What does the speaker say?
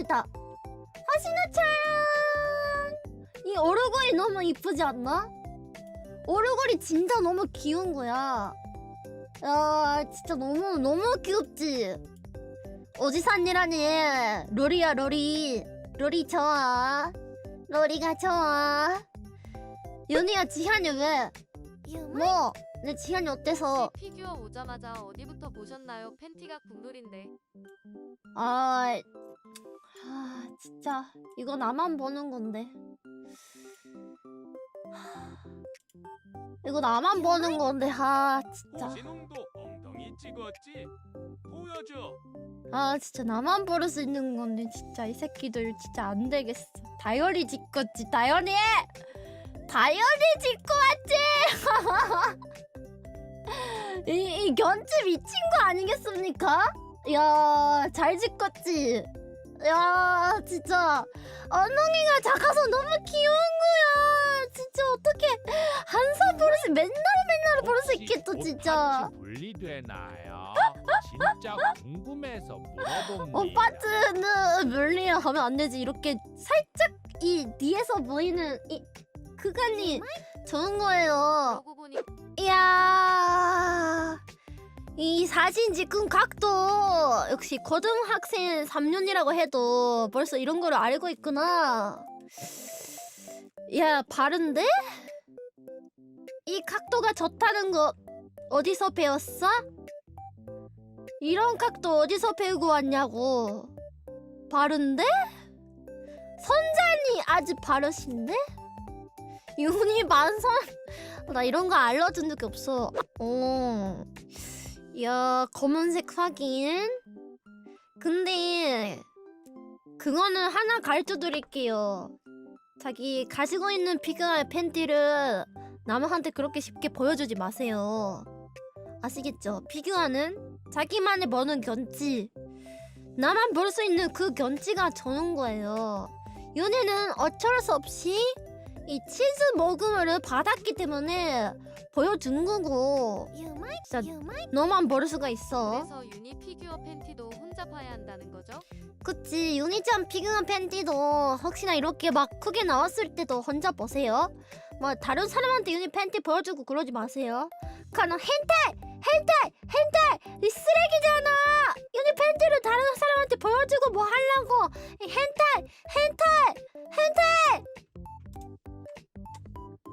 됐다. 하시나찬! 이 오르골이 너무 이쁘지 않나? 오르골이 진짜 너무 귀여운 거야. 야, 진짜 너무, 너무 귀엽지? 어디 샀니라니? 로리야, 로리. 로리 좋아. 로리가 좋아. 연희야, 지한이 왜? 뭐? 내 지한이 어때서? 혹시 피규어 오자마자 어디부터 보셨나요? 팬티가 국룰인데. 아, 아 진짜 이거 나만 보는 건데. 하, 이거 나만 보는 건데, 아 진짜, 신웅도 엉덩이 찍었지? 보여줘. 아 진짜 나만 부를 수 있는 건데, 진짜 이 새끼들 진짜 안 되겠어. 다이어리 짓겠지, 다이어리, 다이어리 짓고 왔지. 이, 이 견지 미친 거 아니겠습니까? 야, 잘 짓겠지. 야, 진짜 엉덩이가 작아서 너무 귀여운 거야. 진짜 어떻게 한사 버릇이 맨날 맨날 버릇 수 있겠어, 진짜. 같이 분리되나요? 진짜 궁금해서 물어봅니다. 오빠트는 물리야 하면 안 되지. 이렇게 살짝 이 뒤에서 보이는 이 그간이 좋은 거예요. 이야 이 사진 찍은 각도 역시 고등학생 3년이라고 해도 벌써 이런 거를 알고 있구나 야 바른데? 이 각도가 좋다는 거 어디서 배웠어? 이런 각도 어디서 배우고 왔냐고 바른데? 선장이 아주 바르신데? 윤희 만선 나 이런 거 알려준 적이 없어. 어. 야, 검은색 확인. 근데 그거는 하나 가르쳐 드릴게요. 자기 가지고 있는 피규어의 팬티를 남한테 그렇게 쉽게 보여주지 마세요. 아시겠죠? 피규어는 자기만의 머는 견지. 나만 볼 수 있는 그 견지가 저는 거예요. 윤희는 어쩔 수 없이 이 치즈 먹음을 받았기 때문에 보여준 거고. 진짜 너만 모를 수가 있어. 그래서 유니 피규어 팬티도 혼자 봐야 한다는 거죠? 그치 유니짱 피규어 팬티도 혹시나 이렇게 막 크게 나왔을 때도 혼자 보세요. 뭐 다른 사람한테 유니 팬티 보여주고 그러지 마세요. 그는 hentai hentai hentai 이 쓰레기잖아! 유니 팬티를 다른 사람한테 보여주고 뭐 하려고 hentai